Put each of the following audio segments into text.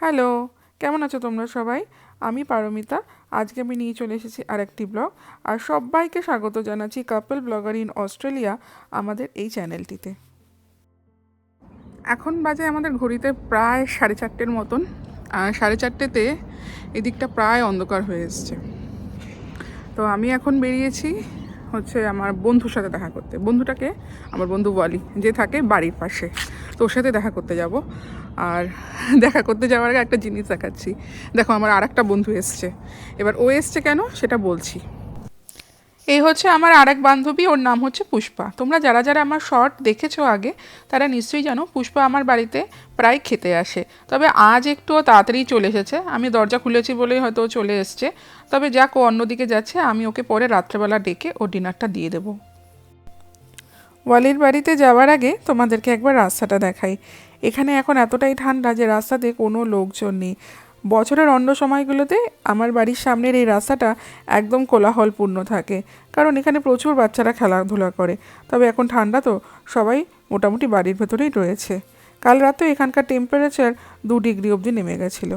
Hello কেমন আছো তোমরা সবাই? আমি পারমিতা। আজকে আমি নিয়ে চলে এসেছি আরেকটি ব্লগ। আর সবাইকে স্বাগত জানাচ্ছি কাপল ব্লগার ইন অস্ট্রেলিয়া আমাদের এই চ্যানেলটিতে এখন বাজে আমাদের ঘড়িতে প্রায় সাড়ে চারটের মতন। সাড়ে চারটেতে এদিকটা প্রায় অন্ধকার হয়ে এসছে। তো আমি এখন বেরিয়েছি হচ্ছে আমার বন্ধুর সাথে দেখা করতে। বন্ধুটাকে, আমার বন্ধু বলি যে থাকে বাড়ির পাশে। তো ওর সাথে দেখা করতে যাব। আর দেখা করতে যাওয়ার আগে একটা জিনিস দেখাচ্ছি। দেখো, আমার আর একটা বন্ধু এসছে। এবার ও এসছে কেন? সেটা বলছি। এই হচ্ছে আমার আরেক বান্ধবী, ওর নাম হচ্ছে পুষ্পা। তোমরা যারা যারা আমার শর্ট দেখেছ আগে, তারা নিশ্চয়ই জানো পুষ্পা আমার বাড়িতে প্রায় খেতে আসে। তবে আজ একটু তাড়াতাড়ি চলে এসেছে। আমি দরজা খুলেছি বলেই হয়তো চলে এসছে। তবে যাক, ও অন্যদিকে যাচ্ছে, আমি ওকে পরে রাত্রেবেলা ডেকে ও ডিনারটা দিয়ে দেবো। ওয়ালির বাড়িতে যাওয়ার আগে তোমাদেরকে একবার রাস্তাটা দেখাই। এখানে এখন এতটাই ঠান্ডা যে রাস্তাতে কোনো লোকজন নেই। বছরের অন্য সময়গুলোতে আমার বাড়ির সামনের এই রাস্তাটা একদম কোলাহলপূর্ণ থাকে। কারণ এখানে প্রচুর বাচ্চারা খেলাধুলা করে। তবে এখন ঠান্ডা তো, সবাই মোটামুটি বাড়ির ভেতরেই রয়েছে। কাল রাতেও এখানকার টেম্পারেচার দু ডিগ্রি অবধি নেমে গেছিল।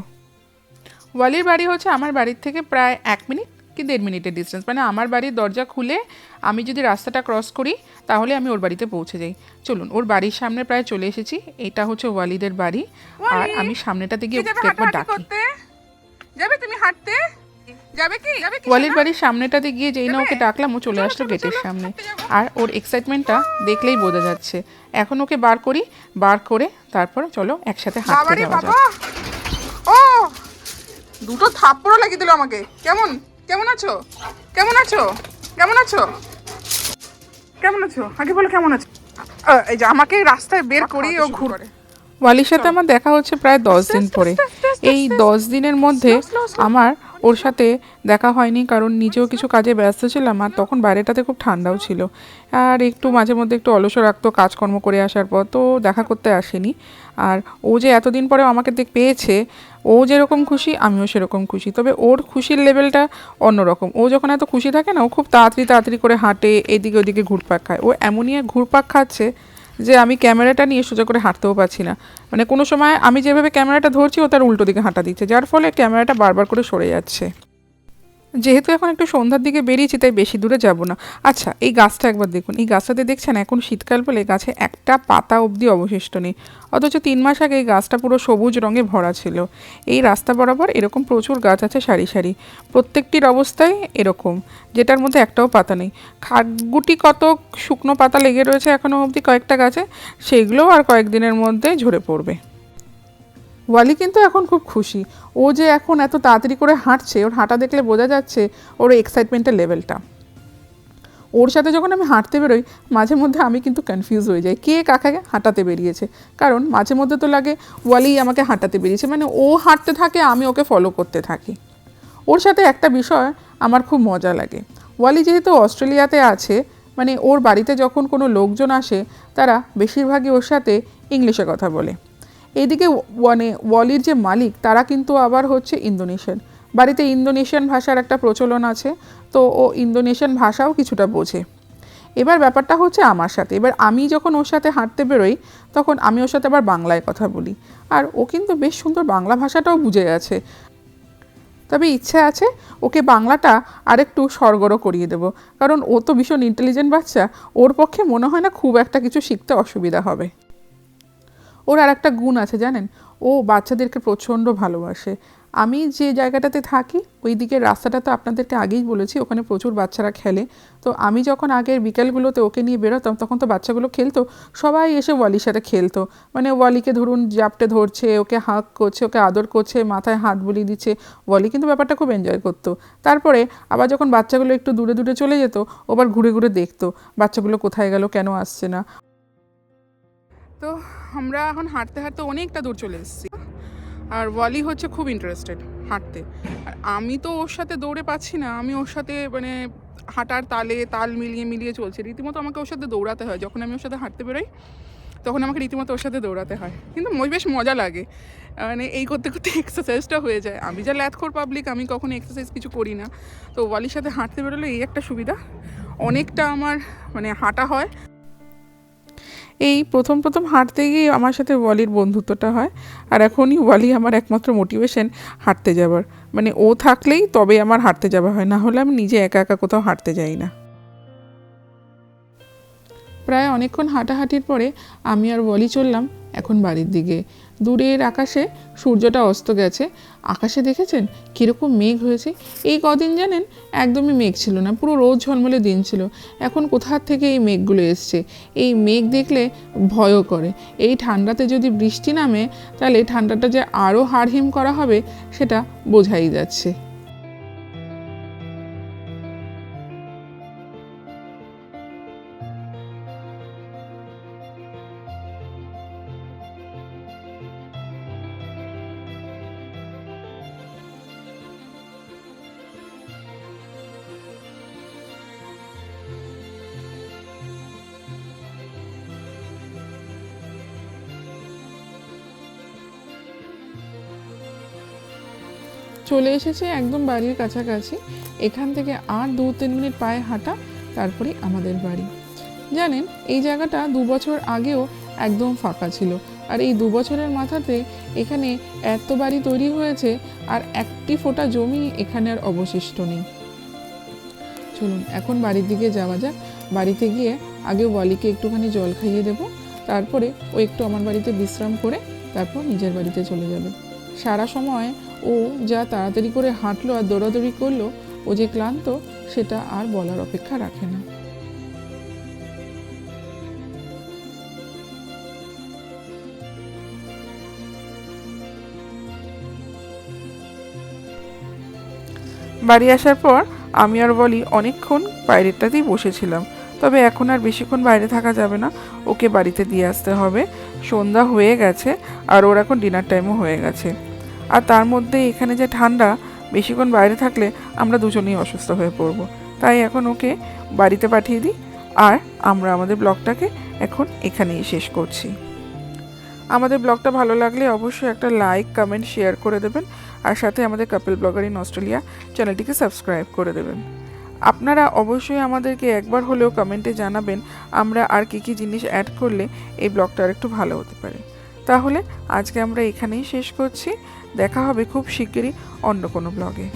ওয়ালির বাড়ি হচ্ছে আমার বাড়ির থেকে প্রায় এক মিনিট কি দেড় মিনিটের ডিস্টেন্স মানে আমার বাড়ির দরজা খুলে আমি যদি রাস্তাটা ক্রস করি তাহলে আমি ওর বাড়িতে পৌঁছে যাই। চলুন ওর বাড়ির সামনে প্রায় চলে এসেছি। এটা হচ্ছে ওয়ালিদের বাড়ি। আর আমি সামনেটাতে গিয়ে ওকে একবার ডাকি। যাবে তুমি হাঁটতে? যাবে কি? যাবে কি ওয়ালির বাড়ির সামনেটাতে গিয়ে যেই না ওকে ডাকলাম ও চলে আসলো গেটের সামনে। আর ওর এক্সাইটমেন্টটা দেখলেই বোঝা যাচ্ছে। এখন ওকে বার করি বার করে তারপর চলো একসাথে হাঁটতে যাওয়া বাবা! যাক ও! দুটো থাপ্পড়ও লাগিয়ে দিল আমাকে। কেমন? কেমন আছো? কেমন আছো? কেমন আছো? কেমন আছো? আগে বলো কেমন আছো? এই যে আমাকে রাস্তায় বের করি ও ঘুরে ওয়ালির সাথে আমার দেখা হচ্ছে প্রায় দশ দিন পরে। এই দশ দিনের মধ্যে আমার ওর সাথে দেখা হয়নি কারণ নিজেও কিছু কাজে ব্যস্ত ছিলাম আর তখন বাইরেটাতে খুব ঠান্ডাও ছিল। আর একটু মাঝে মধ্যে একটু অলস রাখতো কাজকর্ম করে আসার পর তো দেখা করতে আসেনি। আর ও যে এতদিন পরে আমাকে দেখ, পেয়েছে, ও যেরকম খুশি, আমিও সেরকম খুশি। তবে ওর খুশির লেভেলটা অন্যরকম। ও যখন এত খুশি থাকে না, ও খুব তাড়াতাড়ি তাড়াতাড়ি করে হাঁটে, এদিকে ওদিকে ঘুরপাক খায়। ও এমনই ঘুরপাক খাচ্ছে যে আমি ক্যামেরাটা নিয়ে সোজা করে হাঁটতেও পারছি না। মানে কোনো সময় আমি যেভাবে ক্যামেরাটা ধরছি, ও তার উল্টো দিকে হাঁটা দিচ্ছে, যার ফলে ক্যামেরাটা বারবার করে সরে যাচ্ছে। যেহেতু এখন একটু সন্ধ্যার দিকে বেরিয়েছি, তাই বেশি দূরে যাব না। আচ্ছা এই গাছটা একবার দেখুন। এই গাছটাতে দেখছেন, এখন শীতকাল বলে গাছে একটা পাতা অবধি অবশিষ্ট নেই। অথচ তিন মাস আগে এই গাছটা পুরো সবুজ রঙে ভরা ছিল। এই রাস্তা বরাবর এরকম প্রচুর গাছ আছে সারি সারি। প্রত্যেকটির অবস্থায় এরকম, যেটার মধ্যে একটাও পাতা নেই। খাটগুটি কত শুকনো পাতা লেগে রয়েছে এখনও অবধি কয়েকটা গাছে সেইগুলোও আর কয়েকদিনের মধ্যে ঝরে পড়বে। ওয়ালি কিন্তু এখন খুব খুশি। ও যে এখন এত তাড়াতাড়ি করে হাঁটছে, ওর হাঁটা দেখলে বোঝা যাচ্ছে ওর এক্সাইটমেন্টের লেভেলটা ওর সাথে যখন আমি হাঁটতে বেরোই, মাঝে মধ্যে আমি কিন্তু কনফিউজ হয়ে যাই, কে কাকাকে হাঁটাতে বেরিয়েছে? কারণ মাঝে মধ্যে তো লাগে ওয়ালি আমাকে হাঁটাতে বেরিয়েছে মানে ও হাঁটতে থাকে, আমি ওকে ফলো করতে থাকি। ওর সাথে একটা বিষয় আমার খুব মজা লাগে। ওয়ালি যেহেতু অস্ট্রেলিয়াতে আছে মানে ওর বাড়িতে যখন কোনো লোকজন আসে, তারা বেশিরভাগই ওর সাথে ইংলিশে কথা বলে। এইদিকে মানে ওয়ালির যে মালিক, তারা কিন্তু আবার হচ্ছে ইন্দোনেশিয়ান। বাড়িতে ইন্দোনেশিয়ান ভাষার একটা প্রচলন আছে, তো ও ইন্দোনেশিয়ান ভাষাও কিছুটা বোঝে। এবার ব্যাপারটা হচ্ছে আমার সাথে। এবার আমি যখন ওর সাথে হাঁটতে বেরোই, তখন আমি ওর সাথে আবার বাংলায় কথা বলি। আর ও কিন্তু বেশ সুন্দর বাংলা ভাষাটাও বুঝে গেছে। তবে ইচ্ছে আছে ওকে বাংলাটা আরেকটু সরগরও করিয়ে দেবো। কারণ ও তো ভীষণ ইন্টেলিজেন্ট বাচ্চা, ওর পক্ষে মনে হয় না খুব একটা কিছু শিখতে অসুবিধা হবে। ওর আর একটা গুণ আছে, জানেন? ও বাচ্চাদেরকে প্রচণ্ড ভালোবাসে। আমি যে জায়গাটাতে থাকি, ওই দিকের রাস্তাটা তো আপনাদেরকে আগেই বলেছি, ওখানে প্রচুর বাচ্চারা খেলে। তো আমি যখন আগের বিকেলগুলোতে ওকে নিয়ে বেরোতাম, তখন তো বাচ্চাগুলো খেলতো, সবাই এসে ওয়ালির সাথে খেলতো। মানে ওয়ালিকে ধরুন জাপটে ধরছে, ওকে হাঁক করছে, ওকে আদর করছে, মাথায় হাত বুলিয়ে দিচ্ছে, ওয়ালি কিন্তু ব্যাপারটা খুব এনজয় করতো। তারপরে আবার যখন বাচ্চাগুলো একটু দূরে দূরে চলে যেত ওবার ঘুরে ঘুরে দেখতো, বাচ্চাগুলো কোথায় গেল, কেন আসছে না। তো আমরা এখন হাঁটতে হাঁটতে অনেকটা দূর চলে এসেছি। আর ওয়ালি হচ্ছে খুব ইন্টারেস্টেড হাঁটতে। আর আমি তো ওর সাথে দৌড়ে পাচ্ছি না, আমি ওর সাথে মানে হাঁটার তালে তাল মিলিয়ে মিলিয়ে চলছে। রীতিমতো আমাকে ওর সাথে দৌড়াতে হয়। যখন আমি ওর সাথে হাঁটতে বেরোই, তখন আমাকে রীতিমতো ওর সাথে দৌড়াতে হয়। কিন্তু বেশ মজা লাগে। মানে এই করতে করতে এক্সারসাইজটা হয়ে যায়। আমি যা ল্যাথখোর পাবলিক আমি কখনো এক্সারসাইজ কিছু করি না। তো ওয়ালির সাথে হাঁটতে বেরোলে এই একটা সুবিধা। অনেকটা আমার মানে হাঁটা হয়। এই প্রথম প্রথম হাঁটতে গিয়ে আমার সাথে ওয়ালির বন্ধুত্বটা হয়। আর এখনই ওয়ালি আমার একমাত্র মোটিভেশন হাঁটতে যাবার মানে ও থাকলেই তবে আমার হাঁটতে যাওয়া হয়, না হলে আমি নিজে একা একা কোথাও হাঁটতে যাই না। প্রায় অনেকক্ষণ হাঁটাহাঁটির পরে আমি আর ওয়ালি চললাম। এখন বাড়ির দিকে। দূরের আকাশে সূর্যটা অস্ত গেছে। আকাশে দেখেছেন কীরকম মেঘ হয়েছে? এই কদিন জানেন, একদমই মেঘ ছিল না, পুরো রোদ ঝলমলে দিন ছিল। এখন কোথার থেকে এই মেঘগুলো এসছে? এই মেঘ দেখলে ভয়ও করে। এই ঠান্ডাতে যদি বৃষ্টি নামে, তাহলে ঠান্ডাটা যে আরও হাড়হিম করা হবে, সেটা বোঝাই যাচ্ছে। চলে এসেছে একদম বাড়ির কাছাকাছি। এখান থেকে আর দু তিন মিনিট পায়ে হাঁটা তারপরে আমাদের বাড়ি। জানেন, এই জায়গাটা দু বছর আগেও একদম ফাঁকা ছিল। আর এই দু বছরের মাথাতে এখানে এত বাড়ি তৈরি হয়েছে আর একটি ফোঁটা জমি এখানে আর অবশিষ্ট নেই। চলুন, এখন বাড়ির দিকে যাওয়া যাক। বাড়িতে গিয়ে আগে ওয়ালিকে একটুখানি জল খাইয়ে দেব। তারপরে ও একটু আমার বাড়িতে বিশ্রাম করে তারপর নিজের বাড়িতে চলে যাবে। সারা সময় ও যা তাড়াতাড়ি করে হাঁটলো আর দৌড়াদৌড়ি করল, ও যে ক্লান্ত, সেটা আর বলার অপেক্ষা রাখে না। বাড়ি আসার পর আমি আর বলি অনেকক্ষণ বাইরেটাতেই বসেছিলাম। তবে এখন আর বেশিক্ষণ বাইরে থাকা যাবে না, ওকে বাড়িতে দিয়ে আসতে হবে। সন্ধ্যা হয়ে গেছে আর ওর এখন ডিনার টাইমও হয়ে গেছে। আর তার মধ্যে এখানে যে ঠান্ডা, বেশিক্ষণ বাইরে থাকলে আমরা দুজনেই অসুস্থ হয়ে পড়ব। তাই এখন ওকে বাড়িতে পাঠিয়ে দিই আর আমরা আমাদের ব্লগটাকে এখন এখানেই শেষ করছি। আমাদের ব্লগটা ভালো লাগলে অবশ্যই একটা লাইক, কমেন্ট, শেয়ার করে দেবেন আর সাথে আমাদের কাপেল ব্লগার ইন অস্ট্রেলিয়া চ্যানেলটিকে সাবস্ক্রাইব করে দেবেন। আপনারা অবশ্যই আমাদেরকে একবার হলেও কমেন্টে জানাবেন আমরা আর কী কী জিনিস অ্যাড করলে এই ব্লগটা আরেকটু ভালো হতে পারে। তাহলে আজকে আমরা এখানেই শেষ করছি। দেখা হবে খুব শিগগিরই অন্য কোনো ব্লগে।